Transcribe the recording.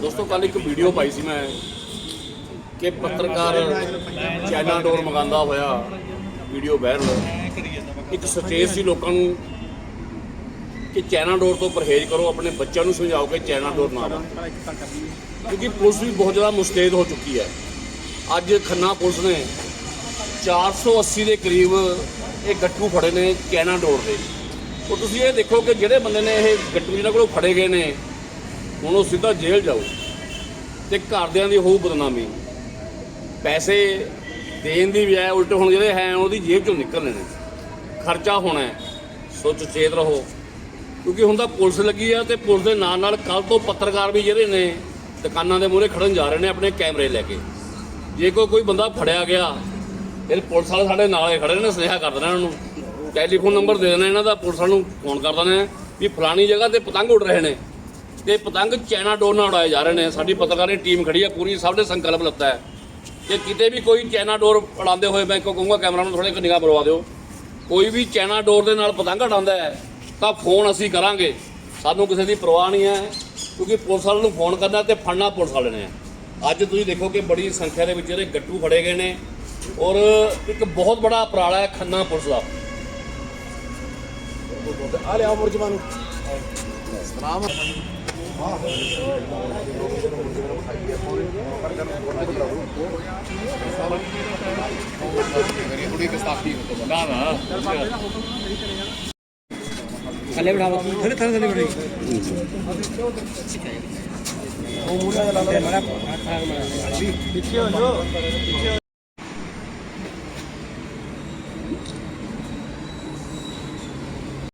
ਦੋਸਤੋ ਕੱਲ ਇੱਕ ਵੀਡੀਓ ਪਾਈ ਸੀ ਮੈਂ ਕਿ ਪੱਤਰਕਾਰ ਚਾਈਨਾ ਡੋਰ ਮੰਗਾਉਂਦਾ ਹੋਇਆ ਵੀਡੀਓ ਵਾਇਰਲ ਇੱਕ ਸੁਚੇਤ ਸੀ ਲੋਕਾਂ ਨੂੰ ਕਿ ਚਾਈਨਾ ਡੋਰ ਤੋਂ ਪਰਹੇਜ਼ ਕਰੋ, ਆਪਣੇ ਬੱਚਿਆਂ ਨੂੰ ਸਮਝਾਓ ਕਿ ਚਾਈਨਾ ਡੋਰ ਨਾ ਵਰਤੋ ਕਿਉਂਕਿ ਪੁਲਿਸ ਵੀ ਬਹੁਤ ਜ਼ਿਆਦਾ ਮੁਸਤੈਦ ਹੋ ਚੁੱਕੀ ਹੈ। ਅੱਜ ਖੰਨਾ ਪੁਲਿਸ ਨੇ 480 ਦੇ ਕਰੀਬ ਇਹ ਗੱਟੂ ਫੜੇ ਨੇ ਚਾਈਨਾ ਡੋਰ ਦੇ। ਉਹ ਤੁਸੀਂ ਇਹ ਦੇਖੋ ਕਿ ਜਿਹੜੇ ਬੰਦੇ ਨੇ ਇਹ ਗੱਟੂ ਜਿਹਨਾਂ ਕੋਲੋਂ ਫੜੇ ਗਏ ਨੇ ਹੁਣ ਉਹ ਸਿੱਧਾ ਜੇਲ੍ਹ ਜਾਊ ਤੇ ਘਰਦਿਆਂ ਦੀ ਹੋਊ ਬਦਨਾਮੀ। ਪੈਸੇ ਦੇਣ ਦੀ ਬਜਾਏ ਉਲਟ ਹੁਣ ਜਿਹੜੇ ਹੈ ਉਹਦੀ ਜੇਬ ਚੋਂ ਨਿਕਲਣੇ ਨੇ। ਖਰਚਾ ਹੋਣਾ ਹੈ ਚੇਤ ਰਹੋ। ਕਿਉਂਕਿ ਹੁਣ ਤਾਂ ਪੁਲਿਸ ਲੱਗੀ ਆ ਤੇ ਪੁਲਿਸ ਦੇ ਨਾਲ ਨਾਲ ਕੱਲ ਤੋਂ ਪੱਤਰਕਾਰ ਵੀ ਜਿਹੜੇ ਨੇ ਦੁਕਾਨਾਂ ਦੇ ਮੂਹਰੇ ਖੜਨ ਜਾ ਰਹੇ ਨੇ ਆਪਣੇ ਕੈਮਰੇ ਲੈ ਕੇ। ਜੇ ਕੋਈ ਕੋਈ ਬੰਦਾ ਫੜਿਆ ਗਿਆ, ਫਿਰ ਪੁਲਿਸ ਵਾਲੇ ਸਾਡੇ ਨਾਲ ਖੜੇ ਨੇ, ਸੁਨੇਹਾ ਕਰ ਦੇਣਾ ਇਹਨਾਂ ਨੂੰ ਟੈਲੀਫੋਨ ਨੰਬਰ ਦੇ ਦੇਣਾ ਇਹਨਾਂ ਦਾ, ਪੁਲਿਸ ਵਾਲਿਆਂ ਨੂੰ ਫੋਨ ਕਰ ਦੇਣਾ ਵੀ ਫਲਾਣੀ ਜਗ੍ਹਾ ਤੇ ਪਤੰਗ ਉੱਡ ਰਹੇ ਨੇ। ਤੇ ਪਤੰਗ ਚੈਨਾ ਡੋਰ ਨਾਲ ਉਡਾਏ ਜਾ ਰਹੇ ਨੇ। ਸਾਡੀ ਪੱਤਰਕਾਰੀ ਟੀਮ ਖੜੀ ਹੈ, ਪੂਰੀ ਸਭ ਨੇ ਸੰਕਲਪ ਲਿੱਤਾ ਹੈ। ਕਿ ਕਿਤੇ ਵੀ ਕੋਈ ਚੈਨਾ ਡੋਰ ਉਡਾਉਂਦੇ ਹੋਏ, ਮੈਂ ਇੱਕੋ ਕਹੂੰਗਾ ਕੈਮਰਾ ਨੂੰ ਥੋੜੇ ਨਿਗਾਹ ਮਰਵਾ ਦਿਓ। ਕੋਈ ਵੀ ਚੈਨਾ ਡੋਰ ਦੇ ਨਾਲ ਪਤੰਗ ਉਡਾਉਂਦਾ ਹੈ, ਤਾਂ ਫੋਨ ਅਸੀਂ ਕਰਾਂਗੇ। ਸਾਨੂੰ ਕਿਸੇ ਦੀ ਪਰਵਾਹ ਨਹੀਂ ਹੈ, ਕਿਉਂਕਿ ਪੁਲਿਸ ਵਾਲਿਆਂ ਨੂੰ ਫੋਨ ਕਰਨਾ ਤੇ ਫੜਨਾ ਪੁਲਿਸ ਵਾਲੇ ਨੇ। ਅੱਜ ਤੁਸੀਂ ਦੇਖੋ ਕਿ ਬੜੀ ਸੰਖਿਆ ਦੇ ਵਿੱਚ ਜਿਹੜੇ ਗੱਟੂ ਫੜੇ ਗਏ ਨੇ ਔਰ ਇੱਕ ਬਹੁਤ ਬੜਾ ਉਪਰਾਲਾ ਹੈ ਖੰਨਾ ਪੁਲਿਸ ਦਾ। ਆ ਲਿਆਓ ਮੁਰਜਮਾਨ। ਨੂੰ ਥੱਲੇ ਬਿਠਾਓ ਥੱਲੇ ਥੱਲੇ ਥੱਲੇ ਬਿਠਾਈ ਉਹ ਮੂਲਾ ਲਾ ਲਓ ਮਾਰਾ ਪਿੱਛੇ ਹੋ ਜਾਓ।